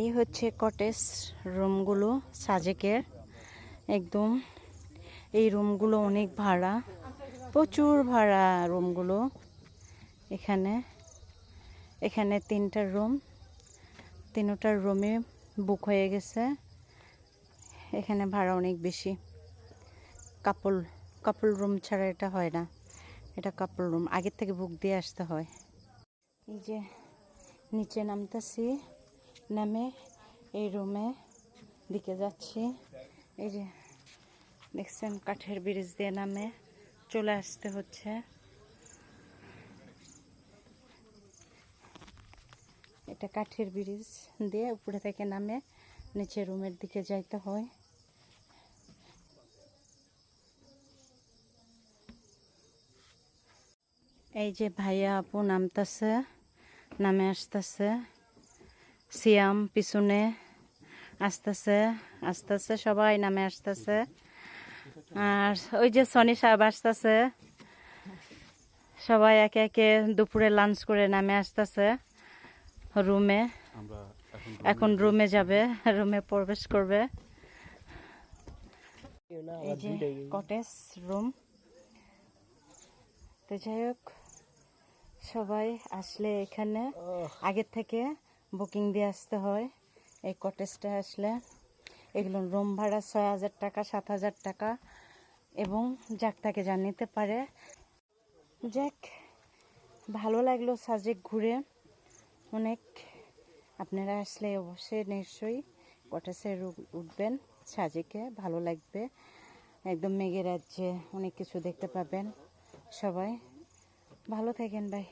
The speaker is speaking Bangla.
এই হচ্ছে কটেজ রুমগুলো সাজেকের। একদম এই রুমগুলো অনেক ভাড়া, প্রচুর ভাড়া রুমগুলো এখানে। এখানে তিনটা রুম তিনটার রুমে বুক হয়ে গেছে। এখানে ভাড়া অনেক বেশি। কাপল কাপল রুম ছাড়া এটা হয় না। এটা কাপল রুম, আগের থেকে বুক দিয়ে আসতে হয়। এই যে নিচে নামতেছি। নামে এই রুমে দিকে যাচ্ছি। এই যে দেখছেন কাঠের ব্রিজ দিয়ে নামে চলে আসতে হচ্ছে। এটা কাঠের ব্রিজ দিয়ে উপরে থেকে নামে নিচে রুমের দিকে যাইতে হয়। এই যে ভাইয়া আপু নামতাছে, নামে আসতেছে। সিয়াম পিছনে আসতেছে আসতেছে সবাই নামে আসতেছে। আর ওই যে সনি সাহেব আসতেছে সবাই একে একে দুপুরে লাঞ্চ করে নামে আসতেছে রুমে এখন রুমে যাবে। রুমে প্রবেশ করবে। এই যে কটেজ রুম তো যাই হোক সবাই আসলে এখানে। আগের থেকে বুকিং দিয়ে আসতে হয়। এই কটেজটা আসলে এগুলো রুম ভাড়া ছয় হাজার টাকা, সাত হাজার টাকা এবং যাক তাকে জানিতে পারে। যাক, ভালো লাগল সাজেক ঘুরে। অনেক আপনারা আসলে অবশ্যই নিশ্চয়ই কটেজে উঠবেন, সাজেকে ভালো লাগবে। একদম মেঘের রাজ্যে অনেক কিছু দেখতে পাবেন। সবাই ভালো থাকেন ভাই